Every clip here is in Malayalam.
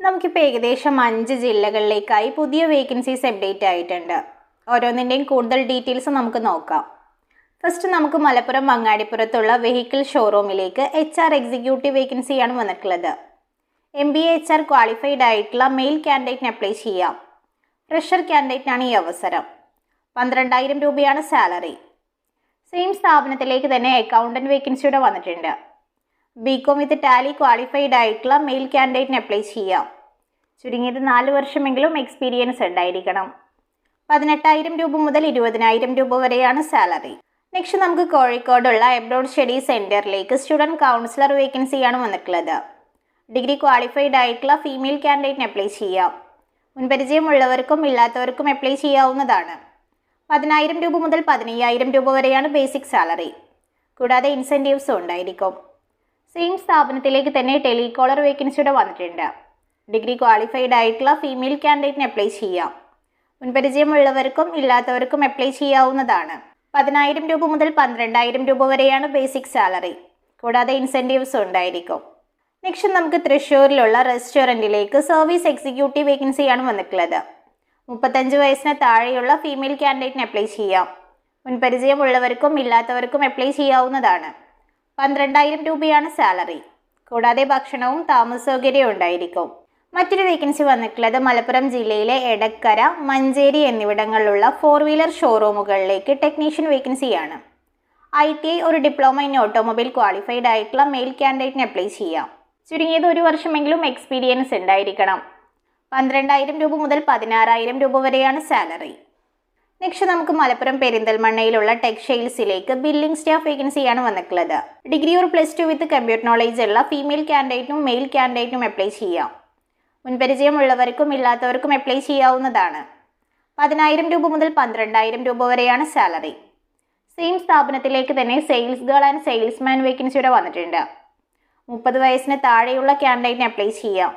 നമുക്കിപ്പോൾ ഏകദേശം അഞ്ച് ജില്ലകളിലേക്കായി പുതിയ വേക്കൻസീസ് അപ്ഡേറ്റ് ആയിട്ടുണ്ട്. ഓരോന്നിന്റെയും കൂടുതൽ ഡീറ്റെയിൽസ് നമുക്ക് നോക്കാം. ഫസ്റ്റ് നമുക്ക് മലപ്പുറം മങ്ങാടിപ്പുറത്തുള്ള വെഹിക്കിൾ ഷോറൂമിലേക്ക് എച്ച് ആർ എക്സിക്യൂട്ടീവ് വേക്കൻസിയാണ് വന്നിട്ടുള്ളത്. M B H R qualified ആയിട്ടുള്ള മെയിൽ ക്യാൻഡിഡേറ്റിന് അപ്ലൈ ചെയ്യാം. ഫ്രഷർ ക്യാൻഡിഡേറ്റിനാണ് ഈ അവസരം. പന്ത്രണ്ടായിരം രൂപയാണ് സാലറി സെയിം സ്ഥാപനത്തിലേക്ക് തന്നെ അക്കൗണ്ടന്റ് വേക്കൻസിയുടെ വന്നിട്ടുണ്ട്. ബികോം വിത്ത് ടാലി ക്വാളിഫൈഡ് ആയിട്ടുള്ള മെയിൽ ക്യാൻഡിഡേറ്റിന് അപ്ലൈ ചെയ്യാം. ചുരുങ്ങിയത് നാല് വർഷമെങ്കിലും എക്സ്പീരിയൻസ് ഉണ്ടായിരിക്കണം. പതിനെട്ടായിരം രൂപ മുതൽ ഇരുപതിനായിരം രൂപ വരെയാണ് സാലറി നെക്സ്റ്റ് നമുക്ക് കോഴിക്കോടുള്ള എബ്രോഡ് സ്റ്റഡി സെന്ററിലേക്ക് സ്റ്റുഡന്റ് കൗൺസിലർ വേക്കൻസിയാണ് വന്നിട്ടുള്ളത്. ഡിഗ്രി ക്വാളിഫൈഡ് ആയിട്ടുള്ള ഫീമെയിൽ ക്യാൻഡിഡേറ്റിന് അപ്ലൈ ചെയ്യാം. മുൻപരിചയമുള്ളവർക്കും ഇല്ലാത്തവർക്കും അപ്ലൈ ചെയ്യാവുന്നതാണ്. പതിനായിരം രൂപ മുതൽ പതിനയ്യായിരം രൂപ വരെയാണ് ബേസിക് സാലറി കൂടാതെ ഇൻസെന്റീവ്സും ഉണ്ടായിരിക്കും. സെയിം സ്ഥാപനത്തിലേക്ക് തന്നെ ടെലികോളർ വേക്കൻസിയുടെ വന്നിട്ടുണ്ട്. ഡിഗ്രി ക്വാളിഫൈഡ് ആയിട്ടുള്ള ഫീമെയിൽ ക്യാൻഡിഡേറ്റിന് അപ്ലൈ ചെയ്യാം. മുൻപരിചയമുള്ളവർക്കും ഇല്ലാത്തവർക്കും അപ്ലൈ ചെയ്യാവുന്നതാണ്. പതിനായിരം രൂപ മുതൽ പന്ത്രണ്ടായിരം രൂപ വരെയാണ് ബേസിക് സാലറി കൂടാതെ ഇൻസെന്റീവ്സും ഉണ്ടായിരിക്കും. നെക്സ്റ്റ് നമുക്ക് തൃശ്ശൂരിലുള്ള റെസ്റ്റോറന്റിലേക്ക് സർവീസ് എക്സിക്യൂട്ടീവ് വേക്കൻസിയാണ് വന്നിട്ടുള്ളത്. മുപ്പത്തഞ്ച് വയസ്സിന് താഴെയുള്ള ഫീമെയിൽ ക്യാൻഡിഡേറ്റിന് അപ്ലൈ ചെയ്യാം. മുൻപരിചയമുള്ളവർക്കും ഇല്ലാത്തവർക്കും അപ്ലൈ ചെയ്യാവുന്നതാണ്. പന്ത്രണ്ടായിരം രൂപയാണ് സാലറി. കൂടാതെ ഭക്ഷണവും താമസ സൗകര്യവും ഉണ്ടായിരിക്കും. മറ്റൊരു വേക്കൻസി വന്നിട്ടുള്ളത് മലപ്പുറം ജില്ലയിലെ എടക്കര മഞ്ചേരി എന്നിവിടങ്ങളിലുള്ള ഫോർ വീലർ ഷോറൂമുകളിലേക്ക് ടെക്നീഷ്യൻ വേക്കൻസിയാണ് ഐ ടി ഐ ഒരു ഡിപ്ലോമ ഇൻ ഓട്ടോമൊബൈൽ ക്വാളിഫൈഡ് ആയിട്ടുള്ള മെയിൽ ക്യാൻഡിഡേറ്റിന് അപ്ലൈ ചെയ്യാം. ചുരുങ്ങിയത് ഒരു വർഷമെങ്കിലും എക്സ്പീരിയൻസ് ഉണ്ടായിരിക്കണം. പന്ത്രണ്ടായിരം രൂപ മുതൽ പതിനാറായിരം രൂപ വരെയാണ് സാലറി. നെക്സ്റ്റ് നമുക്ക് മലപ്പുറം പെരിന്തൽമണ്ണയിലുള്ള ടെക്സ്റ്റൈൽസിലേക്ക് ബില്ലിംഗ് സ്റ്റാഫ് വേക്കൻസിയാണ് വന്നിട്ടുള്ളത്. Degree or plus two with computer knowledge ഉള്ള ഫീമെയിൽ കാൻഡിഡേറ്റിനും മെയിൽ കാൻഡിഡേറ്റിനും അപ്ലൈ ചെയ്യാം. മുൻപരിചയമുള്ളവർക്കും ഇല്ലാത്തവർക്കും അപ്ലൈ ചെയ്യാവുന്നതാണ്. പതിനായിരം രൂപ മുതൽ പന്ത്രണ്ടായിരം രൂപ വരെയാണ് സാലറി സെയിം സ്ഥാപനത്തിലേക്ക് തന്നെ സെയിൽസ് ഗേൾ ആൻഡ് സെയിൽസ്മാൻ വേക്കൻസിയുടെ വന്നിട്ടുണ്ട്. മുപ്പത് വയസ്സിന് താഴെയുള്ള ക്യാൻഡിഡേറ്റിന് അപ്ലൈ ചെയ്യാം.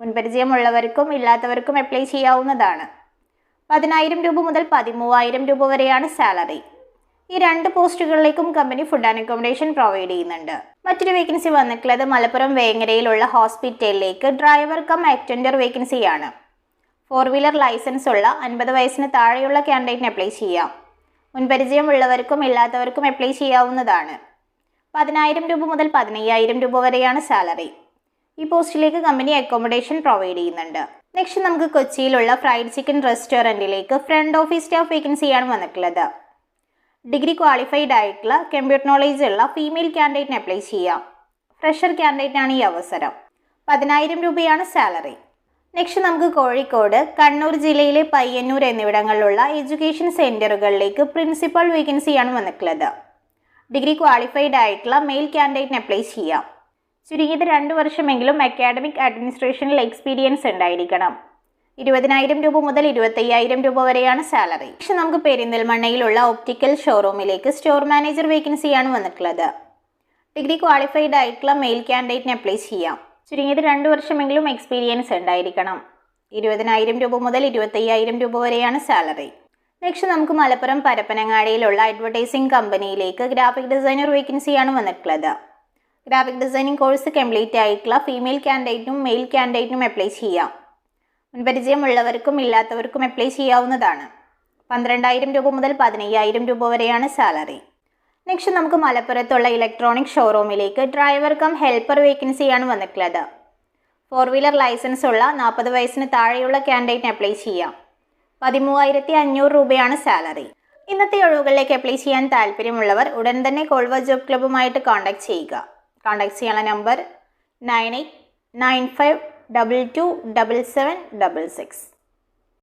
മുൻപരിചയമുള്ളവർക്കും ഇല്ലാത്തവർക്കും അപ്ലൈ ചെയ്യാവുന്നതാണ്. പതിനായിരം രൂപ മുതൽ പതിമൂവായിരം രൂപ വരെയാണ് സാലറി. ഈ രണ്ട് പോസ്റ്റുകളിലേക്കും company food and accommodation provide ചെയ്യുന്നുണ്ട്. മറ്റൊരു വേക്കൻസി വന്നിട്ടുള്ളത് മലപ്പുറം വേങ്ങരയിലുള്ള ഹോസ്പിറ്റലിലേക്ക് ഡ്രൈവർ കം അറ്റൻഡർ വേക്കൻസിയാണ്. ഫോർ വീലർ ലൈസൻസ് ഉള്ള അൻപത് വയസ്സിന് താഴെയുള്ള ക്യാൻഡിഡേറ്റിന് അപ്ലൈ ചെയ്യാം. മുൻപരിചയമുള്ളവർക്കും ഇല്ലാത്തവർക്കും അപ്ലൈ ചെയ്യാവുന്നതാണ്. പതിനായിരം രൂപ മുതൽ പതിനയ്യായിരം രൂപ വരെയാണ് സാലറി. ഈ പോസ്റ്റിലേക്ക് കമ്പനി അക്കോമഡേഷൻ പ്രൊവൈഡ് ചെയ്യുന്നുണ്ട്. നെക്സ്റ്റ് നമുക്ക് കൊച്ചിയിലുള്ള ഫ്രൈഡ് ചിക്കൻ റെസ്റ്റോറന്റിലേക്ക് ഫ്രണ്ട് ഓഫീസ് സ്റ്റാഫ് വേക്കൻസിയാണ് വന്നിട്ടുള്ളത്. ഡിഗ്രി ക്വാളിഫൈഡ് ആയിട്ടുള്ള കമ്പ്യൂട്ടർ നോളേജ് ഉള്ള ഫീമെയിൽ ക്യാൻഡിഡേറ്റിന് അപ്ലൈ ചെയ്യാം. ഫ്രഷർ ക്യാൻഡിഡേറ്റിനാണ് ഈ അവസരം. പതിനായിരം രൂപയാണ് സാലറി നെക്സ്റ്റ് നമുക്ക് കോഴിക്കോട് കണ്ണൂർ ജില്ലയിലെ പയ്യന്നൂർ എന്നിവിടങ്ങളിലുള്ള എഡ്യൂക്കേഷൻ സെന്ററുകളിലേക്ക് പ്രിൻസിപ്പൽ വേക്കൻസിയാണ് വന്നിട്ടുള്ളത്. ഡിഗ്രി ക്വാളിഫൈഡ് ആയിട്ടുള്ള മെയിൽ ക്യാൻഡിഡേറ്റിന് അപ്ലൈ ചെയ്യാം. ചുരുങ്ങിയത് രണ്ട് വർഷമെങ്കിലും അക്കാഡമിക് അഡ്മിനിസ്ട്രേഷനിൽ എക്സ്പീരിയൻസ് ഉണ്ടായിരിക്കണം. ഇരുപതിനായിരം രൂപ മുതൽ ഇരുപത്തയ്യായിരം രൂപ വരെയാണ് സാലറി പക്ഷെ നമുക്ക് പെരിന്തൽമണ്ണയിലുള്ള ഒപ്റ്റിക്കൽ ഷോറൂമിലേക്ക് സ്റ്റോർ മാനേജർ വേക്കൻസിയാണ് വന്നിട്ടുള്ളത്. ഡിഗ്രി ക്വാളിഫൈഡ് ആയിട്ടുള്ള മെയിൽ ക്യാൻഡിഡേറ്റിന് അപ്ലൈ ചെയ്യാം. ചുരുങ്ങിയത് രണ്ട് വർഷമെങ്കിലും എക്സ്പീരിയൻസ് ഉണ്ടായിരിക്കണം. ഇരുപതിനായിരം രൂപ മുതൽ ഇരുപത്തയ്യായിരം രൂപ വരെയാണ് സാലറി നെക്സ്റ്റ് നമുക്ക് മലപ്പുറം പരപ്പനങ്ങാടിയിലുള്ള അഡ്വർടൈസിംഗ് കമ്പനിയിലേക്ക് ഗ്രാഫിക് ഡിസൈനർ വേക്കൻസിയാണ് വന്നിട്ടുള്ളത്. ഗ്രാഫിക് ഡിസൈനിങ് കോഴ്സ് കംപ്ലീറ്റ് ആയിട്ടുള്ള ഫീമെയിൽ ക്യാൻഡിഡേറ്റിനും മെയിൽ ക്യാൻഡിഡേറ്റിനും അപ്ലൈ ചെയ്യാം. മുൻപരിചയമുള്ളവർക്കും ഇല്ലാത്തവർക്കും അപ്ലൈ ചെയ്യാവുന്നതാണ്. പന്ത്രണ്ടായിരം രൂപ മുതൽ പതിനയ്യായിരം രൂപ വരെയാണ് സാലറി നെക്സ്റ്റ് നമുക്ക് മലപ്പുറത്തുള്ള ഇലക്ട്രോണിക് ഷോറൂമിലേക്ക് ഡ്രൈവർ കം ഹെൽപ്പർ വേക്കൻസിയാണ് വന്നിട്ടുള്ളത്. ഫോർ വീലർ ലൈസൻസ് ഉള്ള നാൽപ്പത് വയസ്സിന് താഴെയുള്ള ക്യാൻഡിഡേറ്റിന് അപ്ലൈ ചെയ്യാം. പതിമൂവായിരത്തി അഞ്ഞൂറ് രൂപയാണ് സാലറി ഇന്നത്തെ ഒഴിവുകളിലേക്ക് അപ്ലൈ ചെയ്യാൻ താല്പര്യമുള്ളവർ ഉടൻ തന്നെ കോൾവ ജോബ് ക്ലബ്ബുമായിട്ട് കോൺടാക്ട് ചെയ്യുക. കോൺടാക്ട് ചെയ്യാനുള്ള number nine eight nine five double two double seven double six